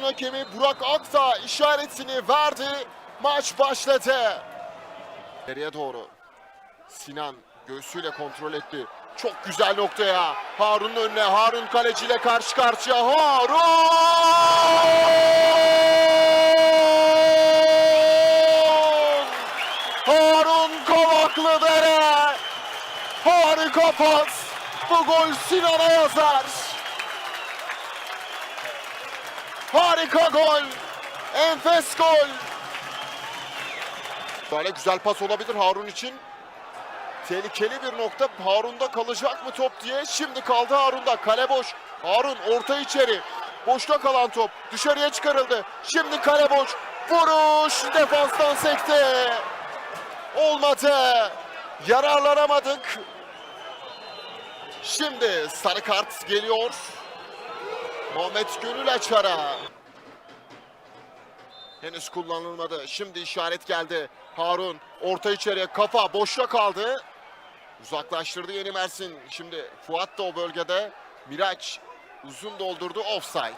Maçın hakemi Burak Akta işaretini verdi. Maç başladı. Geriye doğru. Sinan göğsüyle kontrol etti. Çok güzel noktaya. Harun'un önüne. Harun kaleciyle karşı karşıya. Harun! Harun Kavaklıdere. Harika pas. Bu gol Sinan'a yazar. Harika gol. Enfes gol. Böyle güzel pas olabilir Harun için. Tehlikeli bir nokta. Harun'da kalacak mı top diye. Şimdi kaldı Harun'da. Kale boş. Harun orta içeri. Boşta kalan top. Dışarıya çıkarıldı. Şimdi kale boş. Vuruş defanstan sekti. Olmadı. Yararlanamadık. Şimdi sarı kart geliyor. Muhammed Gönül Açar'a. Henüz kullanılmadı. Şimdi işaret geldi. Harun orta içeriye kafa boşta kaldı. Uzaklaştırdı Yeni Mersin. Şimdi Fuat da o bölgede. Miraç uzun doldurdu. Offside.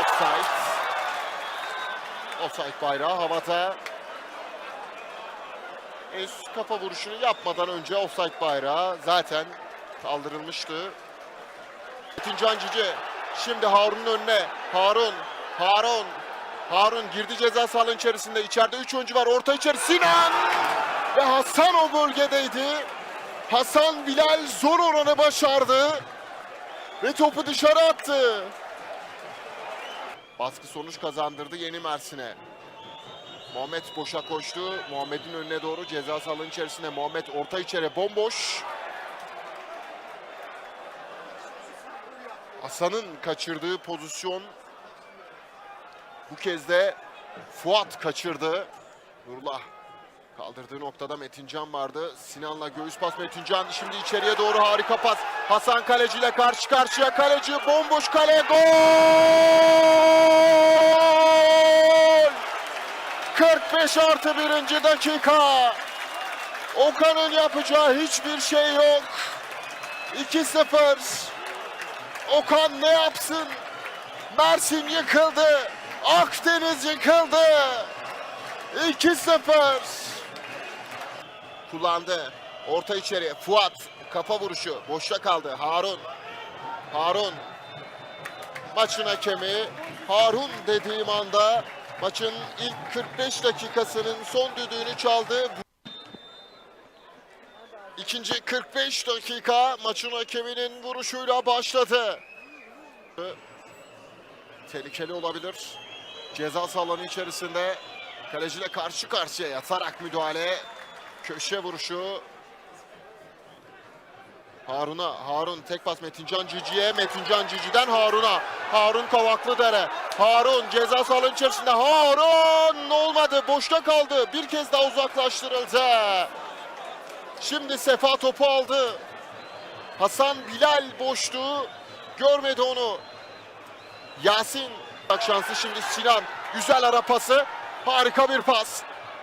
Offside. Offside bayrağı havada. Henüz kafa vuruşunu yapmadan önce offside bayrağı zaten kaldırılmıştı. Metin Can Cici. Şimdi Harun'un önüne. Harun. Harun. Harun girdi ceza sahanın içerisinde. İçeride 3 oyuncu var. Orta içeri Sinan. Ve Hasan o bölgedeydi. Hasan Bilal zor oranı başardı. Ve topu dışarı attı. Baskı sonuç kazandırdı Yeni Mersin'e. Muhammed boşa koştu. Muhammed'in önüne doğru ceza sahanın içerisinde. Muhammed orta içeri bomboş. Hasan'ın kaçırdığı pozisyon bu kez de Fuat kaçırdı. Nurullah kaldırdığı noktada Metincan vardı. Sinan'la göğüs pas Metincan şimdi içeriye doğru harika pas. Hasan kaleciyle karşı karşıya kaleci bomboş kale gol! 45 artı birinci dakika. Okan'ın yapacağı hiçbir şey yok. 2-0. Okan ne yapsın? Mersin yıkıldı. Akdeniz yıkıldı. 2-0. Kullandı. Orta içeri. Fuat. Kafa vuruşu. Boşta kaldı. Harun. Harun. Maçın hakemi. Harun dediğim anda maçın ilk 45 dakikasının son düdüğünü çaldı. İkinci 45 dakika maçın hakeminin vuruşuyla başladı. Tehlikeli olabilir. Ceza alanı içerisinde kaleciyle karşı karşıya yatarak müdahale. Köşe vuruşu. Harun'a. Harun tek pas Metincan Cici'ye. Metincan Cici'den Harun'a. Harun Kavaklıdere. Harun ceza sahanın içerisinde. Harun olmadı. Boşta kaldı. Bir kez daha uzaklaştırıldı. Şimdi Sefa topu aldı. Hasan Bilal boştu. Görmedi onu. Yasin. Bak şansı şimdi Sinan. Güzel ara pası. Harika bir pas.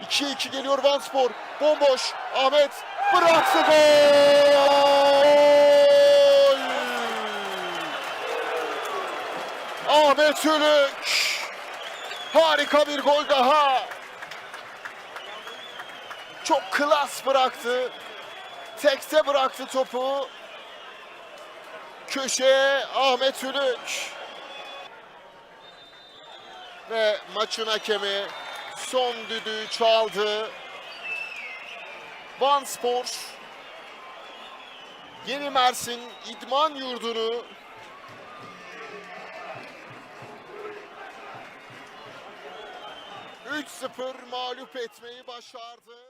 2-2 geliyor Vanspor. Bomboş. Ahmet bıraktı gol. Ahmet Ülük. Harika bir gol daha. Çok klas bıraktı. Tekte bıraktı topu. Köşeye Ahmet Ülük. Ve maçın hakemi son düdüğü çaldı. Van Spor Yeni Mersin İdman Yurdu'nu ...3-0 mağlup etmeyi başardı.